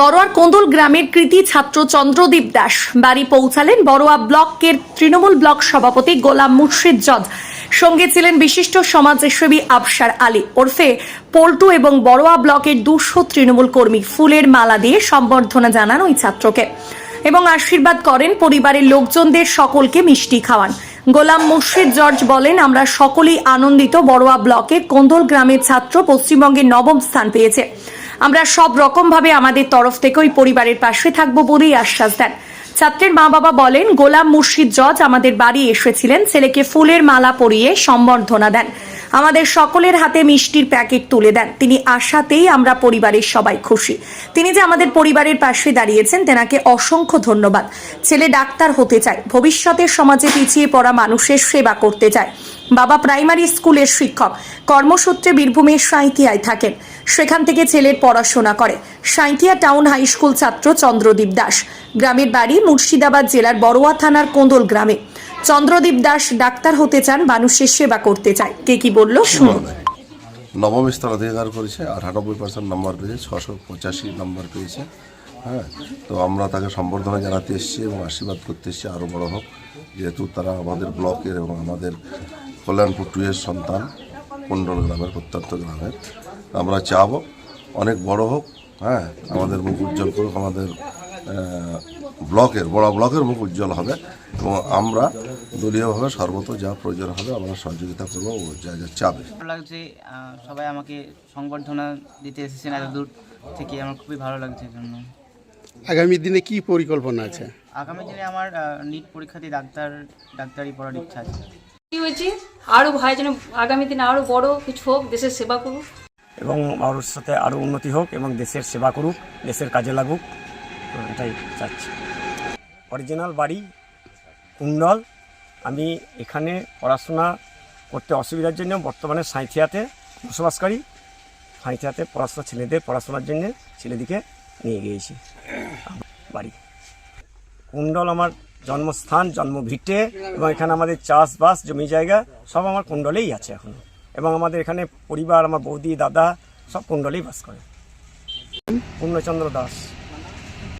বড়োয়ার কোন্দল গ্রামের কৃতি ছাত্র চন্দ্রদীপ দাস। বাড়ি পৌঁছালেন বড়োয়া ব্লকের তৃণমূল ব্লক সভাপতি গোলাম মুর্শিদ জজ। সঙ্গে ছিলেন বিশিষ্ট সমাজসেবী আফসার আলী। ওরফে পল্টু এবং বড়োয়া ব্লকের দুশো তৃণমূল কর্মী ফুলের মালা দিয়ে সম্বর্ধনা জানান ওই ছাত্রকে এবং আশীর্বাদ করেন পরিবারের লোকজনদের সকলকে মিষ্টি খাওয়ান। গোলাম মুর্শিদ জর্জ বলেন, আমরা সকলেই আনন্দিত বড়োয়া ব্লকে কোন্দল গ্রামের ছাত্র পশ্চিমবঙ্গের নবম স্থান পেয়েছে। আমরা সব রকম ভাবে আমাদের তরফ থেকে ওই পরিবারের পাশে থাকব বলেই আশ্বাস দেন। ছাত্রের মা বাবা বলেন, গোলাম মুর্শিদ জজ আমাদের বাড়ি এসেছিলেন, ছেলেকে ফুলের মালা পরিয়ে সম্বর্ধনা দেন। আমাদের সকলের হাতে মিষ্টির প্যাকেট তুলে দেন। তিনি আশাতেই আমরা পরিবারের সবাই খুশি। তিনি যে আমাদের পরিবারের পাশে দাঁড়িয়েছেন, তেনাকে অসংখ্য ধন্যবাদ। ছেলে ডাক্তার হতে চায়, ভবিষ্যতের সমাজে পিছিয়ে পড়া মানুষের সেবা করতে চায়। বাবা প্রাইমারি স্কুলের শিক্ষক, কর্মসূত্রে বীরভূমের সাঁইথিয়ায় থাকেন। সেখান থেকে ছেলের পড়াশোনা করে। সাঁইথিয়া টাউন হাই স্কুল ছাত্র চন্দ্রদীপ দাস। গ্রামের বাড়ি মুর্শিদাবাদ জেলার বড়োয়া থানার কোন্দল গ্রামে। চন্দ্রদীপ দাস ডাক্তার হতে চান মানুষের সেবা করতে চায়। কে কি বলল? শুনুন নবম স্থান অধিকার করেছে আটানব্বই পার্সেন্ট নম্বর পেয়েছে ছশো পঁচাশি নম্বর পেয়েছে হ্যাঁ? তো আমরা তাকে সম্বর্ধনা জানাতে এসেছি এবং আশীর্বাদ করতে এসেছি আরও বড় হোক। যেহেতু তারা আমাদের ব্লকের এবং আমাদের কল্যাণপুর টুয়ের সন্তান কুণ্ডল গ্রামের প্রত্যন্ত গ্রামের। আমরা চাবো। অনেক বড় হোক হ্যাঁ আমাদের মুখ উজ্জ্বল করুক আমাদের ব্লকের বড় ব্লকের মুখ উজ্জ্বল হবে এবং আমরা দলীয়ভাবে সর্বত যা প্রয়োজন হবে আমরা সহযোগিতা করব ও যা যা চাবে। ভালো লাগছে সবাই আমাকে সংবর্ধনা দিতে এসেছেন এত দূর থেকে আমার খুবই ভালো লাগছে এই জন্য। আগামী দিনে কি পরিকল্পনা আছে? আগামী দিনে আমার নিট পরীক্ষাতে ডাক্তার ডাক্তারি পড়ার ইচ্ছা আছে। কি হয়েছে? আরও ভাই যেন আগামী দিনে আরও বড় কিছু হোক দেশের সেবা করুক। এবং সাথে আরও উন্নতি হোক এবং দেশের সেবা করুক, দেশের কাজে লাগুক। তো এটাই চাচ্ছি। অরিজিনাল বাড়ি, কুণ্ডল। আমি এখানে পড়াশোনা করতে অসুবিধার জন্য বর্তমানে সাঁইথিয়াতে বসবাসকারী। সাঁইথিয়াতে পড়াশোনা, ছেলেদের পড়াশোনার জন্য ছেলেদিকে নিয়ে গিয়েছি। বাড়ি। কুণ্ডল আমার জন্মস্থান, জন্মভিটে এবং এখানে আমাদের চাষবাস, জমি জায়গা সব আমার কুণ্ডলেই আছে এখন। এবং আমাদের এখানে পরিবার আমার বৌদি দাদা সব কুণ্ডলেই বাস করে। পূর্ণচন্দ্র দাস।